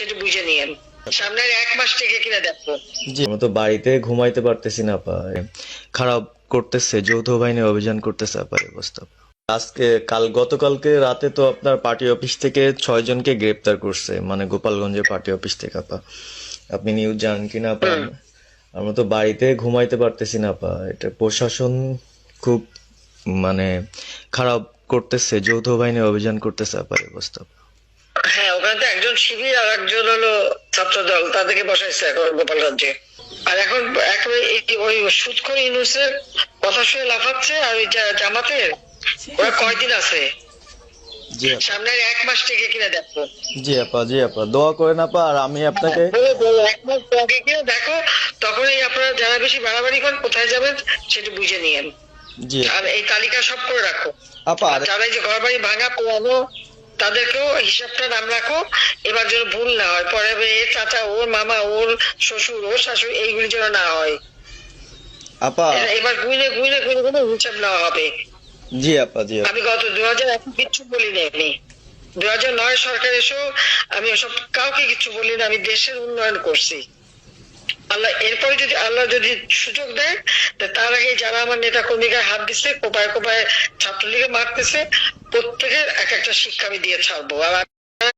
সেটা বুঝে নিয়েন। সামনের এক মাস থেকে কিনা দেখো জি। আমরা তো বাড়িতে ঘুমাইতে পারতেছি না আপা। খারাপ করতেছে যৌথ বাহিনী অভিযান করতেছে আপা অবস্থা। আজকে কাল গতকালকে রাতে তো আপনার পার্টি অফিস থেকে ছয় জনকে গ্রেপ্তার করছে মানে গোপালগঞ্জের পার্টি অফিস থেকে আপা। আপনি নিউজ জানেন কিনা আপা? আমরা তো বাড়িতে ঘুমাইতে পারতেছি না আপা। এটা প্রশাসন খুব মানে খারাপ করতেছে যৌথ বাহিনী অভিযান করতেছে আপা অবস্থা। ওখানে তো একজন শিবির আর একজন হলো ছাত্র দল তাদেরকে বসাইছে এখন গোপালগঞ্জে আর এখন ওই সুৎখর ইউনুসের কথা শুনে লাফাচ্ছে আর ওই জামাতের? ওরা কয়দিন আছে? আপা। সামনের এক মাস থেকে কিনা দেখো। জি আপা জি আপা। দোয়া করেন আপা আর আমি আপনাকে বলে বলে এক মাস আগে কিনা দেখো তখনই আপনারা যারা বেশি বাড়াবাড়ি করেন কোথায় যাবেন সেটা বুঝে নিয়েন। জি। আর এই তালিকা সব করে রাখো। আপা আর যারা এই যে ঘর বাড়ি ভাঙা পোড়ানো তাদেরকেও হিসাবটা নাম রাখো এবার যেন ভুল না হয়। পরে এর চাচা ওর মামা ওর শ্বশুর ওর শাশুড়ি এইগুলি যেন না হয়। আপা। এবার হিসাব নেওয়া হবে। জি আপা জি আমি গত দু হাজার এক কিচ্ছু বলিনি আমি। দু হাজার নয় সরকার এসেও আমি ওসব কাউকে কিছু বলি না আমি দেশের উন্নয়ন করছি। আল্লাহ এরপরে যদি আল্লাহ যদি সুযোগ দেয় তার আগে যারা আমার নেতা কর্মীকে হাত দিচ্ছে কোপায় কোপায় ছাত্রলীগে মারতেছে প্রত্যেকের একটা শিক্ষা আমি দিয়ে ছাড়বো।